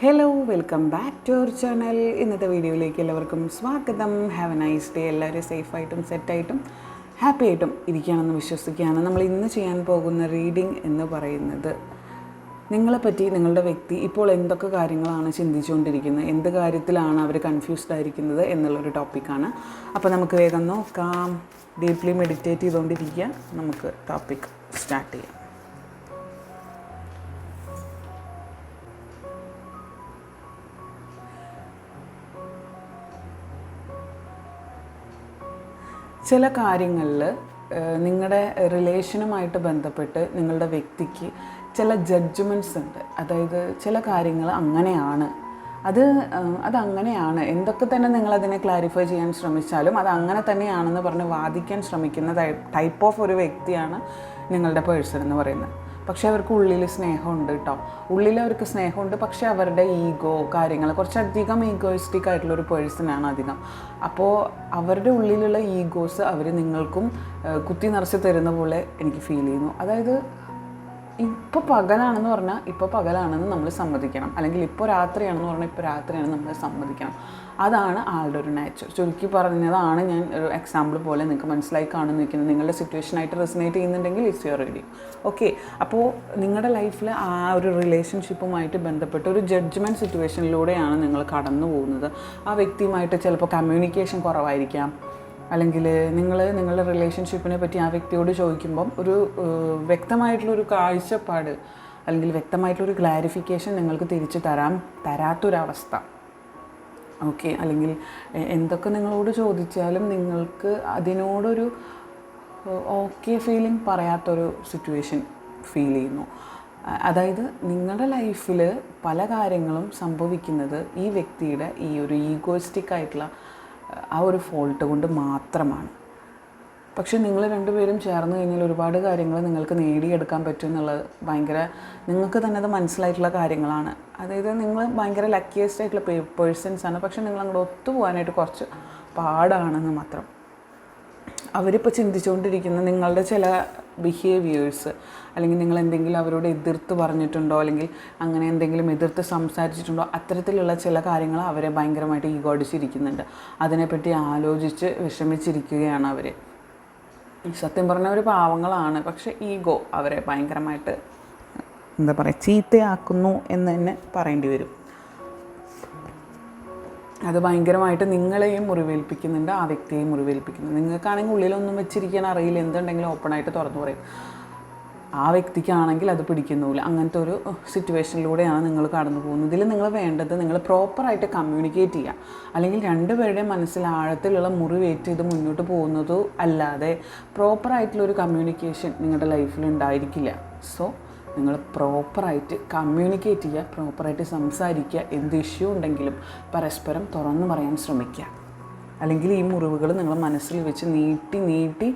Hello welcome back to our channel ഇന്നത്തെ വീഡിയോയിലേക്ക് എല്ലാവർക്കും സ്വാഗതം. ഹാവ് എ നൈസ് ഡേ എല്ലാവരും സേഫായിട്ടും സെറ്റായിട്ടും ഹാപ്പി ആയിട്ടും ഇരിക്കുകയാണെന്ന് വിശ്വസിക്കുകയാണ്. നമ്മൾ ഇന്ന് ചെയ്യാൻ പോകുന്ന റീഡിംഗ് എന്ന് പറയുന്നത് നിങ്ങളെപ്പറ്റി നിങ്ങളുടെ വ്യക്തി ഇപ്പോൾ എന്തൊക്കെ കാര്യങ്ങളാണ് ചിന്തിച്ചുകൊണ്ടിരിക്കുന്നത് എന്ത് കാര്യത്തിലാണ് അവർ കൺഫ്യൂസ്ഡ് ആയിരിക്കുന്നത് എന്നുള്ളൊരു ടോപ്പിക്കാണ് അപ്പോൾ നമുക്ക് വേഗം നോക്കാം. ഡീപ്ലി മെഡിറ്റേറ്റ് ചെയ്തുകൊണ്ടിരിക്കുക. നമുക്ക് ടോപ്പിക് സ്റ്റാർട്ട് ചെയ്യാം. ചില കാര്യങ്ങളിൽ നിങ്ങളുടെ റിലേഷനുമായിട്ട് ബന്ധപ്പെട്ട് നിങ്ങളുടെ വ്യക്തിക്ക് ചില ജഡ്ജ്മെന്റ്സ് ഉണ്ട്. അതായത് ചില കാര്യങ്ങൾ അങ്ങനെയാണ്. അത് അതങ്ങനെയാണ്. എന്തൊക്കെ തന്നെ നിങ്ങളതിനെ ക്ലാരിഫൈ ചെയ്യാൻ ശ്രമിച്ചാലും അത് അങ്ങനെ തന്നെയാണെന്ന് പറഞ്ഞ് വാദിക്കാൻ ശ്രമിക്കുന്ന ടൈപ്പ് ഓഫ് ഒരു വ്യക്തിയാണ് നിങ്ങളുടെ പേഴ്സൺ എന്ന് പറയുന്നത്. പക്ഷേ അവർക്ക് ഉള്ളിൽ സ്നേഹമുണ്ട് കേട്ടോ. ഉള്ളിൽ അവർക്ക് സ്നേഹമുണ്ട് പക്ഷേ അവരുടെ ഈഗോ കാര്യങ്ങൾ കുറച്ചധികം ഈഗോയിസ്റ്റിക് ആയിട്ടുള്ള ഒരു പേഴ്സണാണ് അധികം. അപ്പോൾ അവരുടെ ഉള്ളിലുള്ള ഈഗോസ് അവർ നിങ്ങൾക്കും കുത്തി നിറച്ച് തരുന്ന പോലെ എനിക്ക് ഫീൽ ചെയ്യുന്നു. അതായത് ഇപ്പോൾ പകലാണെന്ന് പറഞ്ഞാൽ ഇപ്പോൾ പകലാണെന്ന് നമ്മൾ സമ്മതിക്കണം. അല്ലെങ്കിൽ ഇപ്പോൾ രാത്രിയാണെന്ന് പറഞ്ഞാൽ ഇപ്പോൾ രാത്രിയാണ് നമ്മൾ സമ്മതിക്കണം. അതാണ് ആളുടെ ഒരു നേച്ചർ ചുരുക്കി പറഞ്ഞതാണ് ഞാൻ ഒരു എക്സാമ്പിൾ പോലെ നിങ്ങൾക്ക് മനസ്സിലായി കാണുന്നു നിൽക്കുന്നത്. നിങ്ങളുടെ സിറ്റുവേഷനായിട്ട് റെസിനേറ്റ് ചെയ്യുന്നുണ്ടെങ്കിൽ ഇറ്റ്സ് യുവർ റെഡി ഓക്കെ അപ്പോൾ നിങ്ങളുടെ ലൈഫിൽ ആ ഒരു റിലേഷൻഷിപ്പുമായിട്ട് ബന്ധപ്പെട്ട് ഒരു ജഡ്ജ്മെന്റ് സിറ്റുവേഷനിലൂടെയാണ് നിങ്ങൾ കടന്നു പോകുന്നത് ആ വ്യക്തിയുമായിട്ട് ചിലപ്പോൾ കമ്മ്യൂണിക്കേഷൻ കുറവായിരിക്കാം. അല്ലെങ്കിൽ നിങ്ങൾ നിങ്ങളുടെ റിലേഷൻഷിപ്പിനെ പറ്റി ആ വ്യക്തിയോട് ചോദിക്കുമ്പം ഒരു വ്യക്തമായിട്ടുള്ളൊരു കാഴ്ചപ്പാട് അല്ലെങ്കിൽ വ്യക്തമായിട്ടുള്ളൊരു ക്ലാരിഫിക്കേഷൻ നിങ്ങൾക്ക് തിരിച്ചു തരാൻ തരാത്തൊരവസ്ഥ. ഓക്കെ അല്ലെങ്കിൽ എന്തൊക്കെ നിങ്ങളോട് ചോദിച്ചാലും നിങ്ങൾക്ക് അതിനോടൊരു ഓക്കെ ഫീലിംഗ് പറയാത്തൊരു സിറ്റുവേഷൻ ഫീൽ ചെയ്യുന്നു. അതായത് നിങ്ങളുടെ ലൈഫിൽ പല കാര്യങ്ങളും സംഭവിക്കുന്നത് ഈ വ്യക്തിയുടെ ഈ ഒരു ഈഗോയിസ്റ്റിക് ആയിട്ടുള്ള ആ ഒരു ഫോൾട്ട് കൊണ്ട് മാത്രമാണ്. പക്ഷേ നിങ്ങൾ രണ്ടുപേരും ചേർന്ന് കഴിഞ്ഞാൽ ഒരുപാട് കാര്യങ്ങൾ നിങ്ങൾക്ക് നേടിയെടുക്കാൻ പറ്റും എന്നുള്ളത് ഭയങ്കര നിങ്ങൾക്ക് തന്നെ അത് മനസ്സിലായിട്ടുള്ള കാര്യങ്ങളാണ്. അതായത് നിങ്ങൾ ഭയങ്കര ലക്കിയസ്റ്റ് ആയിട്ടുള്ള പേഴ്സൺസ് ആണ്. പക്ഷേ നിങ്ങൾ അങ്ങോട്ട് ഒത്തുപോകാനായിട്ട് കുറച്ച് പാടാണെന്ന് മാത്രം. അവരിപ്പോൾ ചിന്തിച്ചുകൊണ്ടിരിക്കുന്ന നിങ്ങളുടെ ചില ബിഹേവിയേഴ്സ് അല്ലെങ്കിൽ നിങ്ങൾ എന്തെങ്കിലും അവരോട് എതിർത്ത് പറഞ്ഞിട്ടുണ്ടോ? അല്ലെങ്കിൽ അങ്ങനെ എന്തെങ്കിലും എതിർത്ത് സംസാരിച്ചിട്ടുണ്ടോ? അത്തരത്തിലുള്ള ചില കാര്യങ്ങൾ അവരെ ഭയങ്കരമായിട്ട് ഈഗോ അടിച്ചിരിക്കുന്നുണ്ട് അതിനെപ്പറ്റി ആലോചിച്ച് വിഷമിച്ചിരിക്കുകയാണ് അവർ സത്യം പറഞ്ഞ ഒരു പാവങ്ങളാണ്. പക്ഷെ ഈഗോ അവരെ ഭയങ്കരമായിട്ട് എന്താ പറയുക ചീത്തയാക്കുന്നു എന്ന് തന്നെ പറയേണ്ടി വരും. അത് ഭയങ്കരമായിട്ട് നിങ്ങളെയും മുറിവേൽപ്പിക്കുന്നുണ്ട് ആ വ്യക്തിയെയും മുറിവേൽപ്പിക്കുന്നു നിങ്ങൾക്കാണെങ്കിൽ ഉള്ളിലൊന്നും വെച്ചിരിക്കാൻ അറിയില്ല. എന്തുണ്ടെങ്കിലും ഓപ്പൺ ആയിട്ട് തുറന്നു പറയും. ആ വ്യക്തിക്കാണെങ്കിൽ അത് പിടിക്കുന്നില്ല അങ്ങനത്തെ ഒരു സിറ്റുവേഷനിലൂടെയാണ് നിങ്ങൾ കടന്നു പോകുന്നത്. ഇതിൽ നിങ്ങൾ വേണ്ടത് നിങ്ങൾ പ്രോപ്പറായിട്ട് കമ്മ്യൂണിക്കേറ്റ് ചെയ്യുക. അല്ലെങ്കിൽ രണ്ടുപേരുടെയും മനസ്സിൽ ആഴത്തിലുള്ള മുറിവേറ്റ് ഇത് മുന്നോട്ട് പോകുന്നതോ അല്ലാതെ പ്രോപ്പറായിട്ടുള്ളൊരു കമ്മ്യൂണിക്കേഷൻ നിങ്ങളുടെ ലൈഫിൽ ഉണ്ടായിരിക്കില്ല. സോ നിങ്ങൾ പ്രോപ്പറായിട്ട് കമ്മ്യൂണിക്കേറ്റ് ചെയ്യുക പ്രോപ്പറായിട്ട് സംസാരിക്കുക എന്ത് ഇഷ്യൂ ഉണ്ടെങ്കിലും പരസ്പരം തുറന്നു പറയാൻ ശ്രമിക്കുക. അല്ലെങ്കിൽ ഈ മുറിവുകൾ നിങ്ങൾ മനസ്സിൽ വെച്ച് നീട്ടി നീട്ടി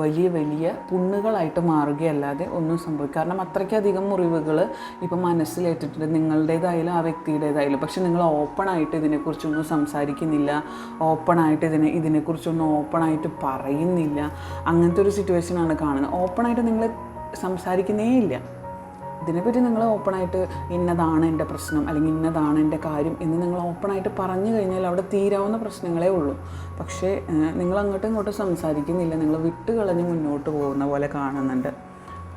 വലിയ വലിയ പുണ്ണുകളായിട്ട് മാറുകയല്ലാതെ ഒന്നും സംഭവിക്കും കാരണം അത്രയ്ക്കധികം മുറിവുകൾ ഇപ്പം മനസ്സിലേറ്റിട്ടുണ്ട്. നിങ്ങളുടേതായാലും ആ വ്യക്തിയുടേതായാലും. പക്ഷെ നിങ്ങൾ ഓപ്പണായിട്ട് ഇതിനെക്കുറിച്ചൊന്നും സംസാരിക്കുന്നില്ല. ഓപ്പണായിട്ട് ഇതിനെ ഇതിനെക്കുറിച്ചൊന്നും ഓപ്പണായിട്ട് പറയുന്നില്ല. അങ്ങനത്തെ ഒരു സിറ്റുവേഷനാണ് കാണുന്നത്. ഓപ്പണായിട്ട് നിങ്ങൾ സംസാരിക്കുന്നേ ഇല്ല ഇതിനെപ്പറ്റി നിങ്ങൾ ഓപ്പണായിട്ട് ഇന്നതാണ് എന്റെ പ്രശ്നം അല്ലെങ്കിൽ ഇന്നതാണ് എന്റെ കാര്യം എന്ന് നിങ്ങൾ ഓപ്പണായിട്ട് പറഞ്ഞു കഴിഞ്ഞാൽ അവിടെ തീരാവുന്ന പ്രശ്നങ്ങളേ ഉള്ളൂ. പക്ഷേ നിങ്ങൾ അങ്ങോട്ടും ഇങ്ങോട്ടും സംസാരിക്കുന്നില്ല. നിങ്ങൾ വിട്ട് കളഞ്ഞ് മുന്നോട്ട് പോകുന്ന പോലെ കാണുന്നുണ്ട്.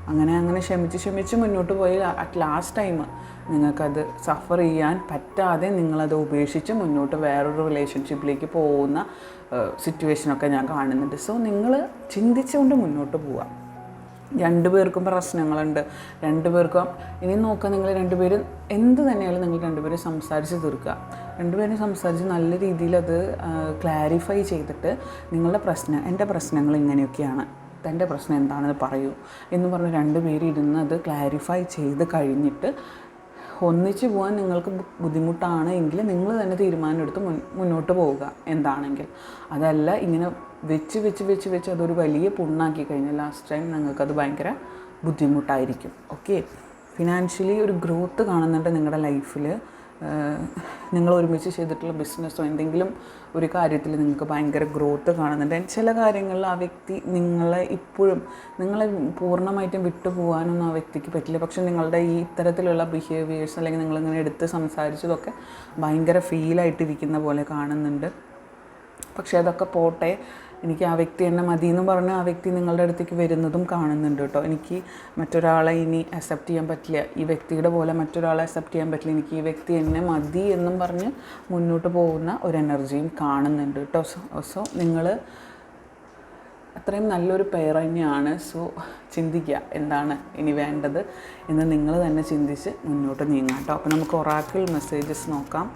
അങ്ങനെ അങ്ങനെ ക്ഷമിച്ച് ക്ഷമിച്ച് മുന്നോട്ട് പോയി അറ്റ് ലാസ്റ്റ് ടൈം നിങ്ങൾക്കത് സഫർ ചെയ്യാൻ പറ്റാതെ നിങ്ങളത് ഉപേക്ഷിച്ച് മുന്നോട്ട് വേറൊരു റിലേഷൻഷിപ്പിലേക്ക് പോകുന്ന സിറ്റുവേഷനൊക്കെ ഞാൻ കാണുന്നുണ്ട്. സോ നിങ്ങൾ ചിന്തിച്ചുകൊണ്ട് മുന്നോട്ട് പോവുക. രണ്ടുപേർക്കും പ്രശ്നങ്ങളുണ്ട്. രണ്ടുപേർക്കും ഇനി നോക്കുക നിങ്ങൾ രണ്ടുപേരും എന്ത് തന്നെയാലും നിങ്ങൾ രണ്ടുപേരും സംസാരിച്ച് തീർക്കുക. രണ്ടുപേരും സംസാരിച്ച് നല്ല രീതിയിൽ അത് ക്ലാരിഫൈ ചെയ്തിട്ട് നിങ്ങളുടെ പ്രശ്നം എന്റെ പ്രശ്നങ്ങൾ ഇങ്ങനെയൊക്കെയാണ്. തന്റെ പ്രശ്നം എന്താണെന്ന് പറയൂ എന്ന് പറഞ്ഞ് രണ്ടുപേരും ഇരുന്ന് അത് ക്ലാരിഫൈ ചെയ്ത് കഴിഞ്ഞിട്ട് ഒന്നിച്ച് പോകാൻ നിങ്ങൾക്ക് ബുദ്ധിമുട്ടാണ് എങ്കിൽ നിങ്ങൾ തന്നെ തീരുമാനമെടുത്ത് മുൻ മുന്നോട്ട് പോവുക എന്താണെങ്കിൽ. അതല്ല ഇങ്ങനെ വെച്ച് വെച്ച് വെച്ച് വെച്ച് അതൊരു വലിയ പുണ്ണാക്കി കഴിഞ്ഞാൽ ലാസ്റ്റ് ടൈം നിങ്ങൾക്കത് ഭയങ്കര ബുദ്ധിമുട്ടായിരിക്കും. ഓക്കെ ഫിനാൻഷ്യലി ഒരു ഗ്രോത്ത് കാണുന്നുണ്ട് നിങ്ങളുടെ ലൈഫിൽ നിങ്ങൾ ഒരുമിച്ച് ചെയ്തിട്ടുള്ള ബിസിനസ്സോ എന്തെങ്കിലും ഒരു കാര്യത്തിൽ നിങ്ങൾക്ക് ഭയങ്കര ഗ്രോത്ത് കാണുന്നുണ്ട്. ചില കാര്യങ്ങളിൽ ആ വ്യക്തി നിങ്ങളെ ഇപ്പോഴും നിങ്ങളെ പൂർണമായിട്ടും വിട്ടുപോകാനൊന്നും ആ വ്യക്തിക്ക് പറ്റില്ല. പക്ഷേ നിങ്ങളുടെ ഈ ഇത്തരത്തിലുള്ള ബിഹേവിയേഴ്സ് അല്ലെങ്കിൽ നിങ്ങളിങ്ങനെ എടുത്ത് സംസാരിച്ചതൊക്കെ ഭയങ്കര ഫീലായിട്ടിരിക്കുന്ന പോലെ കാണുന്നുണ്ട്. പക്ഷേ അതൊക്കെ പോട്ടെ. എനിക്ക് ആ വ്യക്തി എന്നെ മതി എന്ന് പറഞ്ഞ് ആ വ്യക്തി നിങ്ങളുടെ അടുത്തേക്ക് വരുന്നതും കാണുന്നുണ്ട് കേട്ടോ. എനിക്ക് മറ്റൊരാളെ ഇനി അക്സെപ്റ്റ് ചെയ്യാൻ പറ്റില്ല. ഈ വ്യക്തിയുടെ പോലെ മറ്റൊരാളെ അക്സെപ്റ്റ് ചെയ്യാൻ പറ്റില്ല. എനിക്ക് ഈ വ്യക്തി എന്നെ മതി എന്നും പറഞ്ഞ് മുന്നോട്ട് പോകുന്ന ഒരു എനർജിയും കാണുന്നുണ്ട് കേട്ടോ. സോ നിങ്ങൾ അത്രയും നല്ലൊരു പെയർ തന്നെയാണ്. സോ ചിന്തിക്കുക എന്താണ് ഇനി വേണ്ടത് എന്ന് നിങ്ങൾ തന്നെ ചിന്തിച്ച് മുന്നോട്ട് നീങ്ങാം കേട്ടോ. അപ്പോൾ നമുക്ക് ഒറാക്കിൾ മെസ്സേജസ് നോക്കാം.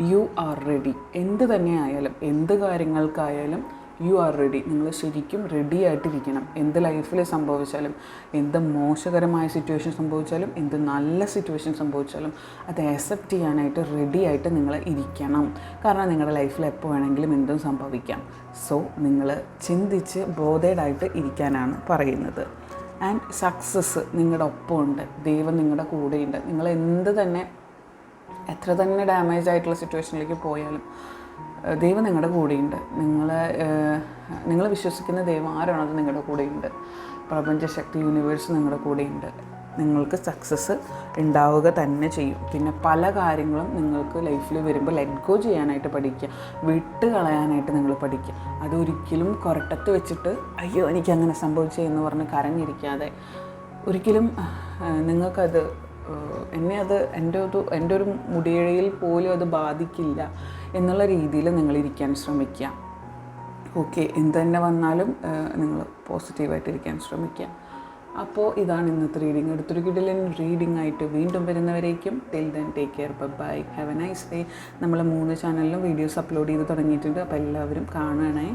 യു ആർ റെഡി എന്ത് തന്നെ ആയാലും എന്ത് കാര്യങ്ങൾക്കായാലും യു ആർ റെഡി നിങ്ങൾ ശരിക്കും റെഡി ആയിട്ടിരിക്കണം. എന്ത് ലൈഫിൽ സംഭവിച്ചാലും എന്ത് മോശകരമായ സിറ്റുവേഷൻ സംഭവിച്ചാലും എന്ത് നല്ല സിറ്റുവേഷൻ സംഭവിച്ചാലും അത് ആക്സെപ്റ്റ് ചെയ്യാനായിട്ട് റെഡി ആയിട്ട് നിങ്ങൾ ഇരിക്കണം. കാരണം നിങ്ങളുടെ ലൈഫിൽ എപ്പോൾ വേണമെങ്കിലും എന്തും സംഭവിക്കാം. സോ നിങ്ങൾ ചിന്തിച്ച് ബോധേഡായിട്ട് ഇരിക്കാനാണ് പറയുന്നത്. ആൻഡ് സക്സസ് നിങ്ങളുടെ ഒപ്പമുണ്ട്. ദൈവം നിങ്ങളുടെ കൂടെയുണ്ട്. നിങ്ങൾ എന്ത് തന്നെ എത്ര തന്നെ ഡാമേജ് ആയിട്ടുള്ള സിറ്റുവേഷനിലേക്ക് പോയാലും ദൈവം നിങ്ങളുടെ കൂടെയുണ്ട്. നിങ്ങളെ നിങ്ങൾ വിശ്വസിക്കുന്ന ദൈവം ആരാണോ അത് നിങ്ങളുടെ കൂടെയുണ്ട്. പ്രപഞ്ചശക്തി യൂണിവേഴ്സ് നിങ്ങളുടെ കൂടെയുണ്ട്. നിങ്ങൾക്ക് സക്സസ് ഉണ്ടാവുക തന്നെ ചെയ്യും. പിന്നെ പല കാര്യങ്ങളും നിങ്ങൾക്ക് ലൈഫിൽ വരുമ്പോൾ ലെറ്റ് ഗോ ചെയ്യാനായിട്ട് പഠിക്കുക. വിട്ട് കളയാനായിട്ട് നിങ്ങൾ പഠിക്കുക. അതൊരിക്കലും കൊരട്ടത്ത് വെച്ചിട്ട് അയ്യോ എനിക്ക് അങ്ങനെ സംഭവിച്ചേ എന്ന് പറഞ്ഞ് കരഞ്ഞിരിക്കാതെ ഒരിക്കലും നിങ്ങൾക്കത് എന്നെ അത് എന്റെ ഒരു എന്റെ ഒരു മുടിയിഴയിൽ പോലും അത് ബാധിക്കില്ല എന്നുള്ള രീതിയിൽ നിങ്ങൾ ഇരിക്കാൻ ശ്രമിക്കുക. ഓക്കെ എന്ത് തന്നെ വന്നാലും നിങ്ങൾ പോസിറ്റീവായിട്ടിരിക്കാൻ ശ്രമിക്കുക. അപ്പോൾ ഇതാണ് ഇന്നത്തെ റീഡിങ് എടുത്തൊരു കിടലൻ റീഡിംഗ് ആയിട്ട് വീണ്ടും വരുന്നവരേക്കും till then take care bye have a nice day നമ്മൾ മൂന്ന് ചാനലിലും വീഡിയോസ് അപ്ലോഡ് ചെയ്ത് തുടങ്ങിയിട്ടുണ്ട്. അപ്പോൾ എല്ലാവരും കാണണേ